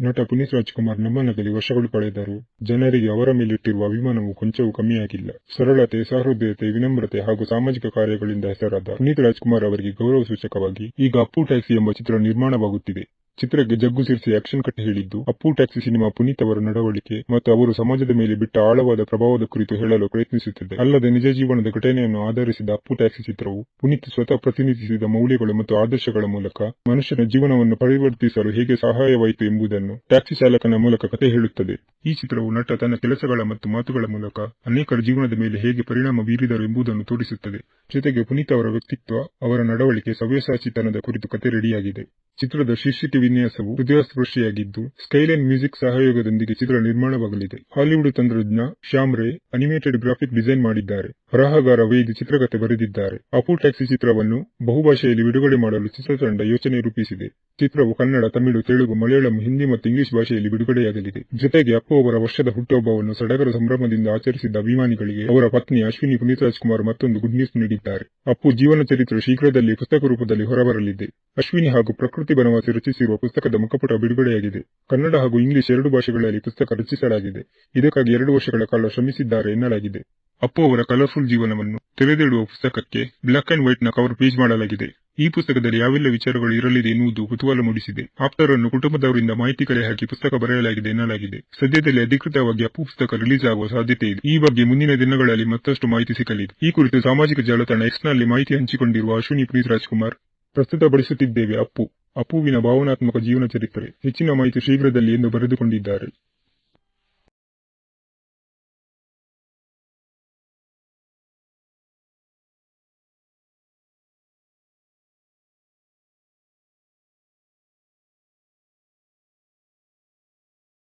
ನಟ ಪುನೀತ್ ರಾಜ್ಕುಮಾರ್ ನಮ್ಮನದಲ್ಲಿ ವರ್ಷಗಳು ಕಳೆದರು ಜನರಿಗೆ ಅವರ ಮೇಲಿಟ್ಟಿರುವ ಅಭಿಮಾನವು ಕೊಂಚವೂ ಕಮ್ಮಿಯಾಗಿಲ್ಲ. ಸರಳತೆ, ಸಹೃದಯತೆ, ವಿನಮ್ರತೆ ಹಾಗೂ ಸಾಮಾಜಿಕ ಕಾರ್ಯಗಳಿಂದ ಹೆಸರಾದ ಪುನೀತ್ ರಾಜ್ಕುಮಾರ್ ಅವರಿಗೆ ಗೌರವ ಸೂಚಕವಾಗಿ ಈಗ ಅಪ್ಪು ಟ್ಯಾಕ್ಸಿ ಎಂಬ ಚಿತ್ರ ನಿರ್ಮಾಣವಾಗುತ್ತಿದೆ. ಚಿತ್ರಕ್ಕೆ ಜಗ್ಗು ಸೇರಿಸಿ ಆಕ್ಷನ್ ಕಟ್ ಹೇಳಿದ್ದು, ಅಪ್ಪು ಟ್ಯಾಕ್ಸಿ ಸಿನಿಮಾ ಪುನೀತ್ ಅವರ ನಡವಳಿಕೆ ಮತ್ತು ಅವರು ಸಮಾಜದ ಮೇಲೆ ಬಿಟ್ಟ ಆಳವಾದ ಪ್ರಭಾವದ ಕುರಿತು ಹೇಳಲು ಪ್ರಯತ್ನಿಸುತ್ತಿದೆ. ಅಲ್ಲದೆ ನಿಜ ಜೀವನದ ಘಟನೆಯನ್ನು ಆಧರಿಸಿದ ಅಪ್ಪು ಟ್ಯಾಕ್ಸಿ ಚಿತ್ರವು ಪುನೀತ್ ಸ್ವತಃ ಪ್ರತಿನಿಧಿಸಿದ ಮೌಲ್ಯಗಳು ಮತ್ತು ಆದರ್ಶಗಳ ಮೂಲಕ ಮನುಷ್ಯನ ಜೀವನವನ್ನು ಪರಿವರ್ತಿಸಲು ಹೇಗೆ ಸಹಾಯವಾಯಿತು ಎಂಬುದನ್ನು ಟ್ಯಾಕ್ಸಿ ಚಾಲಕನ ಮೂಲಕ ಕತೆ ಹೇಳುತ್ತದೆ. ಈ ಚಿತ್ರವು ನಟ ತನ್ನ ಕೆಲಸಗಳ ಮತ್ತು ಮಾತುಗಳ ಮೂಲಕ ಅನೇಕರ ಜೀವನದ ಮೇಲೆ ಹೇಗೆ ಪರಿಣಾಮ ಬೀರಿದರು ಎಂಬುದನ್ನು ತೋರಿಸುತ್ತದೆ. ಜೊತೆಗೆ ಪುನೀತ್ ಅವರ ವ್ಯಕ್ತಿತ್ವ, ಅವರ ನಡವಳಿಕೆ ಸವ್ಯಸಾಚಿತನದ ಕುರಿತು ಕತೆ ರೆಡಿಯಾಗಿದೆ. ಚಿತ್ರದ ಶೀರ್ಷಿಕೆ ವಿನ್ಯಾಸವು ಹೃದಯಸ್ಪರ್ಶಿಯಾಗಿದ್ದು, ಸ್ಕೈಲೈನ್ ಮ್ಯೂಸಿಕ್ ಸಹಯೋಗದೊಂದಿಗೆ ಚಿತ್ರ ನಿರ್ಮಾಣವಾಗಲಿದೆ. ಹಾಲಿವುಡ್ ತಂತ್ರಜ್ಞ ಶ್ಯಾಮ್ ರೇ ಅನಿಮೇಟೆಡ್ ಗ್ರಾಫಿಕ್ ಡಿಸೈನ್ ಮಾಡಿದ್ದಾರೆ. ಬರಹಗಾರ ವೇದ್ ಚಿತ್ರಕಥೆ ಬರೆದಿದ್ದಾರೆ. ಅಪು ಟ್ಯಾಕ್ಸಿ ಚಿತ್ರವನ್ನು ಬಹುಭಾಷೆಯಲ್ಲಿ ಬಿಡುಗಡೆ ಮಾಡಲು ಚಿತ್ರತಂಡ ಯೋಚನೆ ರೂಪಿಸಿದೆ. ಚಿತ್ರವು ಕನ್ನಡ, ತಮಿಳು, ತೆಲುಗು, ಮಲಯಾಳಂ, ಹಿಂದಿ ಮತ್ತು ಇಂಗ್ಲಿಷ್ ಭಾಷೆಯಲ್ಲಿ ಬಿಡುಗಡೆಯಾಗಲಿದೆ. ಜೊತೆಗೆ ಅಪ್ಪು ಅವರ ವರ್ಷದ ಹುಟ್ಟುಹಬ್ಬವನ್ನು ಸಡಗರ ಸಂಭ್ರಮದಿಂದ ಆಚರಿಸಿದ ಅಭಿಮಾನಿಗಳಿಗೆ ಅವರ ಪತ್ನಿ ಅಶ್ವಿನಿ ಪುನೀತ್ ರಾಜ್ಕುಮಾರ್ ಮತ್ತೊಂದು ಗುಡ್ ನ್ಯೂಸ್ ನೀಡಿದ್ದಾರೆ. ಅಪ್ಪು ಜೀವನ ಚರಿತ್ರೆ ಶೀಘ್ರದಲ್ಲಿ ಪುಸ್ತಕ ರೂಪದಲ್ಲಿ ಹೊರಬರಲಿದೆ. ಅಶ್ವಿನಿ ಹಾಗೂ ಪ್ರಕೃತಿ ಬನವಾಸಿ ರಚಿಸಿರುವ ಪುಸ್ತಕದ ಮುಖಪುಟ ಬಿಡುಗಡೆಯಾಗಿದೆ. ಕನ್ನಡ ಹಾಗೂ ಇಂಗ್ಲಿಷ್ ಎರಡು ಭಾಷೆಗಳಲ್ಲಿ ಪುಸ್ತಕ ರಚಿಸಲಾಗಿದೆ. ಇದಕ್ಕಾಗಿ ಎರಡು ವರ್ಷಗಳ ಕಾಲ ಶ್ರಮಿಸಿದ್ದಾರೆ ಎನ್ನಲಾಗಿದೆ. ಅಪ್ಪು ಅವರ ಕಲರ್ಫುಲ್ ಜೀವನವನ್ನು ತೆರೆದಿಡುವ ಪುಸ್ತಕಕ್ಕೆ ಬ್ಲಾಕ್ ಅಂಡ್ ವೈಟ್ನ ಕವರ್ ಪೇಜ್ ಮಾಡಲಾಗಿದೆ. ಈ ಪುಸ್ತಕದಲ್ಲಿ ಯಾವೆಲ್ಲ ವಿಚಾರಗಳು ಇರಲಿದೆ ಎನ್ನುವುದು ಕುತೂಹಲ ಮೂಡಿಸಿದೆ. ಆಪ್ತರನ್ನು ಕುಟುಂಬದವರಿಂದ ಮಾಹಿತಿ ಕಲೆ ಹಾಕಿ ಪುಸ್ತಕ ಬರೆಯಲಾಗಿದೆ ಎನ್ನಲಾಗಿದೆ. ಸದ್ಯದಲ್ಲಿ ಅಧಿಕೃತವಾಗಿ ಅಪ್ಪು ಪುಸ್ತಕ ರಿಲೀಸ್ ಆಗುವ ಸಾಧ್ಯತೆ ಇದೆ. ಈ ಬಗ್ಗೆ ಮುಂದಿನ ದಿನಗಳಲ್ಲಿ ಮತ್ತಷ್ಟು ಮಾಹಿತಿ ಸಿಗಲಿದೆ. ಈ ಕುರಿತು ಸಾಮಾಜಿಕ ಜಾಲತಾಣ ಎಕ್ಸ್ನಲ್ಲಿ ಮಾಹಿತಿ ಹಂಚಿಕೊಂಡಿರುವ ಅಶ್ವಿನಿ ಪುನೀತ್ ರಾಜ್ಕುಮಾರ್ ಪ್ರಸ್ತುತಪಡಿಸುತ್ತಿದ್ದೇವೆ ಅಪ್ಪು. ಅಪ್ಪುವಿನ ಭಾವನಾತ್ಮಕ ಜೀವನ ಚರಿತ್ರೆ. ಹೆಚ್ಚಿನ ಮಾಹಿತಿ ಶೀಘ್ರದಲ್ಲಿ ಎಂದು ಬರೆದುಕೊಂಡಿದ್ದಾರೆ.